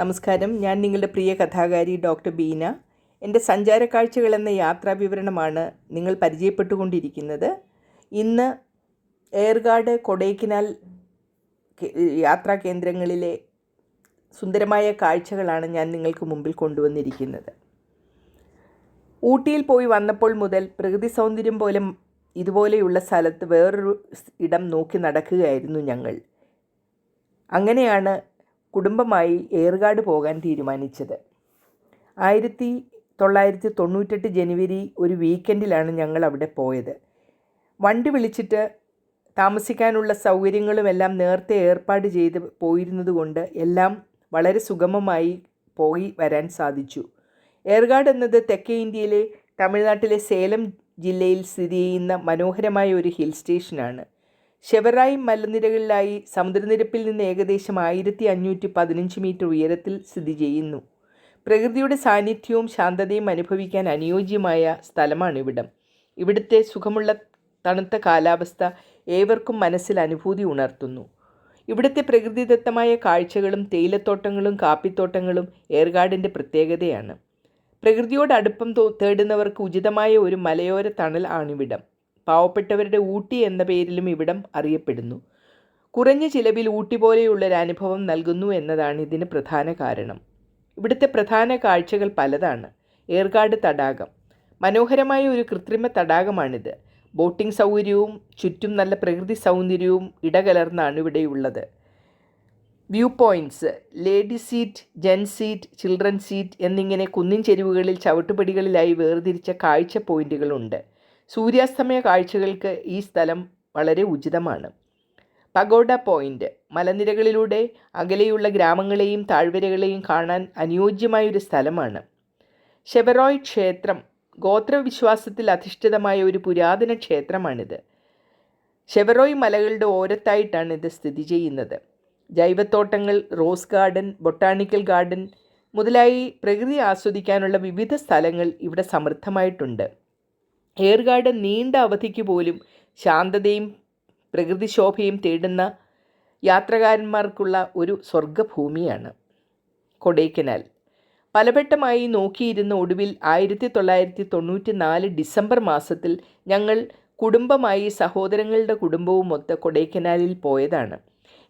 നമസ്കാരം. ഞാൻ നിങ്ങളുടെ പ്രിയ കഥാകാരി ഡോക്ടർ ബീന. എന്റെ സഞ്ചാര കാഴ്ചകൾ എന്ന യാത്രാ വിവരണമാണ് നിങ്ങൾ പരിചയപ്പെട്ടുകൊണ്ടിരിക്കുന്നത്. ഇന്ന് എയർഗാർഡ് കൊടൈക്കനാൽ യാത്രാ കേന്ദ്രങ്ങളിലെ സുന്ദരമായ കാഴ്ചകളാണ് ഞാൻ നിങ്ങൾക്ക് മുമ്പിൽ കൊണ്ടുവന്നിരിക്കുന്നത്. ഊട്ടിയിൽ പോയി വന്നപ്പോൾ മുതൽ പ്രകൃതി സൗന്ദര്യം പോലെ ഇതുപോലെയുള്ള സ്ഥലത്ത് വേറൊരു ഇടം നോക്കി നടക്കുകയായിരുന്നു ഞങ്ങൾ. അങ്ങനെയാണ് കുടുംബമായി ഏർകാട് പോകാൻ തീരുമാനിച്ചത്. ആയിരത്തി തൊള്ളായിരത്തി തൊണ്ണൂറ്റെട്ട് ജനുവരി ഒരു വീക്കെൻഡിലാണ് ഞങ്ങൾ അവിടെ പോയത്. വണ്ടി വിളിച്ചിട്ട് താമസിക്കാനുള്ള സൗകര്യങ്ങളുമെല്ലാം നേരത്തെ ഏർപ്പാട് ചെയ്ത് പോയിരുന്നതുകൊണ്ട് എല്ലാം വളരെ സുഗമമായി പോയി വരാൻ സാധിച്ചു. ഏർഗാഡ് എന്നത് തെക്കേ ഇന്ത്യയിലെ തമിഴ്നാട്ടിലെ സേലം ജില്ലയിൽ സ്ഥിതി ചെയ്യുന്ന മനോഹരമായ ഒരു ഹിൽ സ്റ്റേഷനാണ്. ഷെവറായി മലനിരകളിലായി സമുദ്രനിരപ്പിൽ നിന്ന് ഏകദേശം ആയിരത്തി അഞ്ഞൂറ്റി പതിനഞ്ച് മീറ്റർ ഉയരത്തിൽ സ്ഥിതി ചെയ്യുന്നു. പ്രകൃതിയുടെ സാന്നിധ്യവും ശാന്തതയും അനുഭവിക്കാൻ അനുയോജ്യമായ സ്ഥലമാണിവിടം. ഇവിടുത്തെ സുഖമുള്ള തണുത്ത കാലാവസ്ഥ ഏവർക്കും മനസ്സിൽ അനുഭൂതി ഉണർത്തുന്നു. ഇവിടുത്തെ പ്രകൃതിദത്തമായ കാഴ്ചകളും തേയിലത്തോട്ടങ്ങളും കാപ്പിത്തോട്ടങ്ങളും ഏർഗാടിന്റെ പ്രത്യേകതയാണ്. പ്രകൃതിയോട് അടുപ്പം തേടുന്നവർക്ക് ഉചിതമായ ഒരു മലയോര തണൽ ആണിവിടം. പാവപ്പെട്ടവരുടെ ഊട്ടി എന്ന പേരിലും ഇവിടം അറിയപ്പെടുന്നു. കുറഞ്ഞ ചിലവിൽ ഊട്ടി പോലെയുള്ളൊരു അനുഭവം നൽകുന്നു എന്നതാണ് ഇതിന് പ്രധാന കാരണം. ഇവിടുത്തെ പ്രധാന കാഴ്ചകൾ പലതാണ്. ഏർക്കാട് തടാകം. മനോഹരമായ ഒരു കൃത്രിമ തടാകമാണിത്. ബോട്ടിംഗ് സൗകര്യവും ചുറ്റും നല്ല പ്രകൃതി സൗന്ദര്യവും ഇടകലർന്നാണ് ഇവിടെയുള്ളത് view points lady seat gent seat children seat എന്നിങ്ങനെ കുന്നിൻ ചെരുവുകളിൽ ചവിട്ടുപടികളിലായി വേർതിരിച്ച കാഴ്ച പോയിന്റുകളുണ്ട്. സൂര്യാസ്തമയ കാഴ്ചകൾക്ക് ഈ സ്ഥലം വളരെ ഉചിതമാണ്. പഗോഡ പോയിന്റ് മലനിരകളിലൂടെ അകലെയുള്ള ഗ്രാമങ്ങളെയും താഴ്വരകളെയും കാണാൻ അനുയോജ്യമായൊരു സ്ഥലമാണ്. ഷെബറോയ് ക്ഷേത്രം ഗോത്രവിശ്വാസത്തിൽ അധിഷ്ഠിതമായ ഒരു പുരാതന ക്ഷേത്രമാണിത്. ഷെവറോയ് മലകളുടെ ഓരത്തായിട്ടാണ് ഇത് സ്ഥിതി ചെയ്യുന്നത്. ജൈവത്തോട്ടങ്ങൾ റോസ് ഗാർഡൻ ബൊട്ടാണിക്കൽ ഗാർഡൻ മുതലായി പ്രകൃതി ആസ്വദിക്കാനുള്ള വിവിധ സ്ഥലങ്ങൾ ഇവിടെ സമൃദ്ധമായിട്ടുണ്ട്. എയർഗാർഡൻ നീണ്ട അവധിക്ക് പോലും ശാന്തതയും പ്രകൃതിശോഭയും തേടുന്ന യാത്രക്കാരന്മാർക്കുള്ള ഒരു സ്വർഗഭൂമിയാണ് കൊടൈക്കനാൽ. പലവട്ടമായി നോക്കിയിരുന്ന ഒടുവിൽ ആയിരത്തി തൊള്ളായിരത്തി തൊണ്ണൂറ്റി നാല് ഡിസംബർ മാസത്തിൽ ഞങ്ങൾ കുടുംബമായി സഹോദരങ്ങളുടെ കുടുംബവും ഒത്ത് കൊടൈക്കനാലിൽ പോയതാണ്.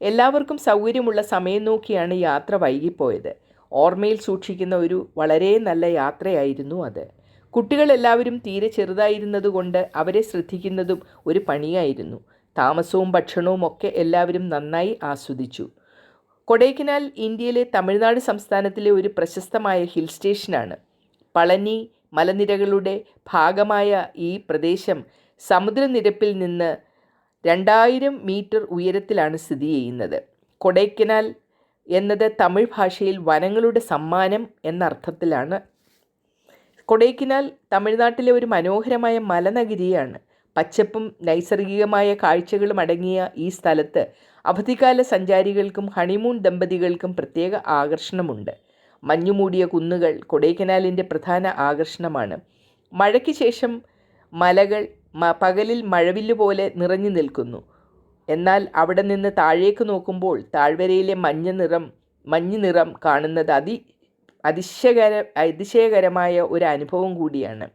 എല്ലാവർക്കും സൗകര്യമുള്ള സമയം നോക്കിയാണ് യാത്ര വൈകിപ്പോയത്. ഓർമ്മയിൽ സൂക്ഷിക്കുന്ന ഒരു വളരെ നല്ല യാത്രയായിരുന്നു അത്. കുട്ടികളെല്ലാവരും തീരെ ചെറുതായിരുന്നതുകൊണ്ട് അവരെ ശ്രദ്ധിക്കുന്നതും ഒരു പണിയായിരുന്നു. താമസവും ഭക്ഷണവും ഒക്കെ എല്ലാവരും നന്നായി ആസ്വദിച്ചു. കൊടൈക്കനാൽ ഇന്ത്യയിലെ തമിഴ്നാട് സംസ്ഥാനത്തിലെ ഒരു പ്രശസ്തമായ ഹിൽ സ്റ്റേഷനാണ്. പളനി മലനിരകളുടെ ഭാഗമായ ഈ പ്രദേശം സമുദ്രനിരപ്പിൽ നിന്ന് രണ്ടായിരം മീറ്റർ ഉയരത്തിലാണ് സ്ഥിതി ചെയ്യുന്നത്. കൊടൈക്കനാൽ എന്നത് തമിഴ് ഭാഷയിൽ വനങ്ങളുടെ സമ്മാനം എന്ന അർത്ഥത്തിലാണ് കൊടൈക്കനാൽ തമിഴ്നാട്ടിലെ ഒരു മനോഹരമായ മലനഗരിയാണ്. പച്ചപ്പും നൈസർഗികമായ കാഴ്ചകളും അടങ്ങിയ ഈ സ്ഥലത്ത് അവധിക്കാല സഞ്ചാരികൾക്കും ഹണിമൂൺ ദമ്പതികൾക്കും പ്രത്യേക ആകർഷണമുണ്ട്. മഞ്ഞുമൂടിയ കുന്നുകൾ കൊടൈക്കനാലിന്റെ പ്രധാന ആകർഷണമാണ്. മഴയ്ക്ക് ശേഷം മലകൾ പകലിൽ മഴവില്ല് പോലെ നിറഞ്ഞു നിൽക്കുന്നു. എന്നാൽ അവിടെ നിന്ന് താഴേക്ക് നോക്കുമ്പോൾ താഴ്വരയിലെ മഞ്ഞ നിറം മഞ്ഞ് നിറം കാണുന്നത് അതി അതിശയകര അതിശയകരമായ ഒരു അനുഭവം കൂടിയാണ്.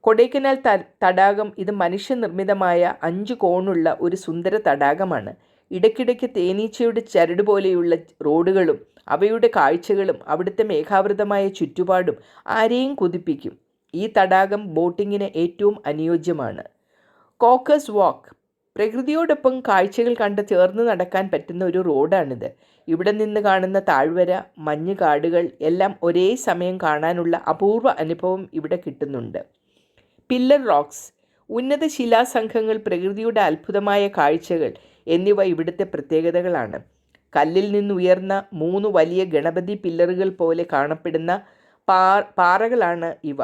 കൊടൈക്കനാൽ ത തടാകം ഇത് മനുഷ്യനിർമ്മിതമായ അഞ്ച് കോണുള്ള ഒരു സുന്ദര തടാകമാണ്. ഇടയ്ക്കിടയ്ക്ക് തേനീച്ചയുടെ ചരട് പോലെയുള്ള റോഡുകളും അവയുടെ കാഴ്ചകളും അവിടുത്തെ മേഘാവൃതമായ ചുറ്റുപാടും ആരെയും കുതിപ്പിക്കും. ഈ തടാകം ബോട്ടിങ്ങിന് ഏറ്റവും അനുയോജ്യമാണ്. കോക്കസ് വാക്ക് പ്രകൃതിയോടൊപ്പം കാഴ്ചകൾ കണ്ട് ചേർന്ന് നടക്കാൻ പറ്റുന്ന ഒരു റോഡാണിത്. ഇവിടെ നിന്ന് കാണുന്ന താഴ്വര മഞ്ഞ് കാടുകൾ എല്ലാം ഒരേ സമയം കാണാനുള്ള അപൂർവ അനുഭവം ഇവിടെ കിട്ടുന്നുണ്ട്. പില്ലർ റോക്സ് ഉന്നത ശിലാസംഘങ്ങൾ പ്രകൃതിയുടെ അത്ഭുതമായ കാഴ്ചകൾ എന്നിവ ഇവിടുത്തെ പ്രത്യേകതകളാണ്. കല്ലിൽ നിന്നുയർന്ന മൂന്ന് വലിയ ഗണപതി പില്ലറുകൾ പോലെ കാണപ്പെടുന്ന പാറകളാണ് ഇവ.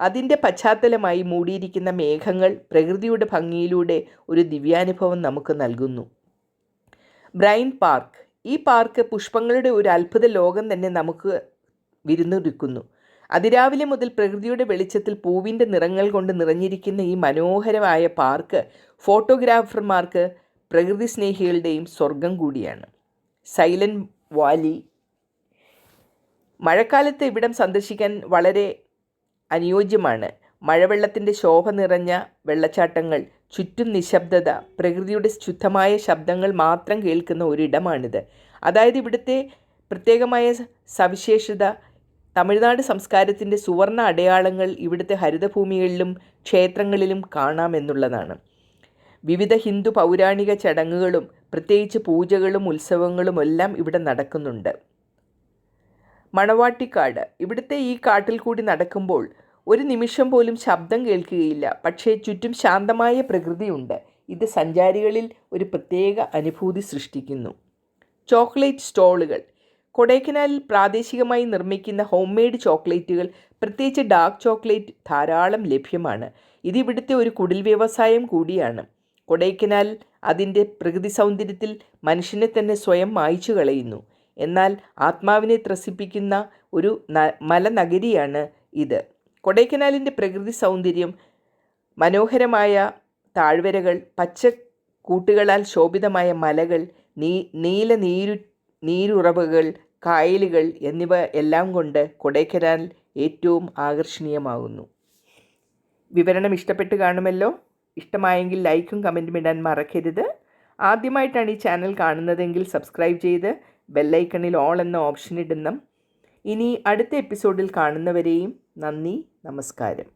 അതിന്റെ പശ്ചാത്തലമായി മൂടിയിരിക്കുന്ന മേഘങ്ങൾ പ്രകൃതിയുടെ ഭംഗിയിലൂടെ ഒരു ദിവ്യാനുഭവം നമുക്ക് നൽകുന്നു. Bryant park. ഈ പാർക്ക് പുഷ്പങ്ങളുടെ ഒരു അത്ഭുത ലോകം തന്നെ നമുക്ക് വിരുന്നൊരുക്കുന്നു. അതിരാവിലെ മുതൽ പ്രകൃതിയുടെ വെളിച്ചത്തിൽ പൂവിന്റെ നിറങ്ങൾ കൊണ്ട് നിറഞ്ഞിരിക്കുന്ന ഈ മനോഹരമായ പാർക്ക് ഫോട്ടോഗ്രാഫർമാർക്ക് പ്രകൃതി സ്നേഹികളുടെയും സ്വർഗം കൂടിയാണ്. Silent Valley. മഴക്കാലത്ത് ഇവിടം സന്ദർശിക്കാൻ വളരെ അനുയോജ്യമാണ്. മഴവെള്ളത്തിന്റെ ശോഭ നിറഞ്ഞ വെള്ളച്ചാട്ടങ്ങൾ ചുറ്റും നിശബ്ദത പ്രകൃതിയുടെ ശുദ്ധമായ ശബ്ദങ്ങൾ മാത്രം കേൾക്കുന്ന ഒരിടമാണിത്. അതായത് ഇവിടുത്തെ പ്രത്യേകമായ സവിശേഷത തമിഴ്നാട് സംസ്കാരത്തിന്റെ സുവർണ അടയാളങ്ങൾ ഇവിടുത്തെ ഹരിതഭൂമികളിലും ക്ഷേത്രങ്ങളിലും കാണാമെന്നുള്ളതാണ് വിവിധ ഹിന്ദു പൗരാണിക ചടങ്ങുകളും പ്രത്യേകിച്ച് പൂജകളും ഉത്സവങ്ങളും എല്ലാം ഇവിടെ നടക്കുന്നുണ്ട്. മണവാട്ടിക്കാട്. ഇവിടുത്തെ ഈ കാട്ടിൽ കൂടി നടക്കുമ്പോൾ ഒരു നിമിഷം പോലും ശബ്ദം കേൾക്കുകയില്ല. പക്ഷേ ചുറ്റും ശാന്തമായ പ്രകൃതിയുണ്ട്. ഇത് സഞ്ചാരികളിൽ ഒരു പ്രത്യേക അനുഭൂതി സൃഷ്ടിക്കുന്നു. ചോക്ലേറ്റ് സ്റ്റോളുകൾ. കൊടൈക്കനാലിൽ പ്രാദേശികമായി നിർമ്മിക്കുന്ന ഹോം മെയ്ഡ് ചോക്ലേറ്റുകൾ പ്രത്യേകിച്ച് ഡാർക്ക് ചോക്ലേറ്റ് ധാരാളം ലഭ്യമാണ്. ഇത് ഇവിടുത്തെ ഒരു കുടിൽ വ്യവസായം കൂടിയാണ്. കൊടൈക്കനാൽ അതിന്റെ പ്രകൃതി സൗന്ദര്യത്തിൽ മനുഷ്യനെ തന്നെ സ്വയം മായ്ച്ചു കളയുന്നു. എന്നാൽ ആത്മാവിനെ ത്രസിപ്പിക്കുന്ന ഒരു മലനഗരിയാണ് ഇത്. കൊടൈക്കനാലിന്റെ പ്രകൃതി സൗന്ദര്യം മനോഹരമായ താഴ്വരകൾ പച്ച കൂട്ടുകളാൽ ശോഭിതമായ മലകൾ നീ നീല നീരു നീരുറവുകൾ കായലുകൾ എന്നിവ എല്ലാം കൊണ്ട് കൊടൈക്കനാൽ ഏറ്റവും ആകർഷണീയമാകുന്നു. വിവരണം ഇഷ്ടപ്പെട്ട് കാണുമല്ലോ? ഇഷ്ടമായെങ്കിൽ ലൈക്കും കമന്റും ഇടാൻ മറക്കരുത്. ആദ്യമായിട്ടാണ് ഈ ചാനൽ കാണുന്നതെങ്കിൽ സബ്സ്ക്രൈബ് ചെയ്ത് ബെല്ലൈക്കണിൽ ഓൾ എന്ന ഓപ്ഷൻ ഇടുന്ന ഇനി അടുത്ത എപ്പിസോഡിൽ കാണുന്നവരെയും നന്ദി നമസ്കാരം.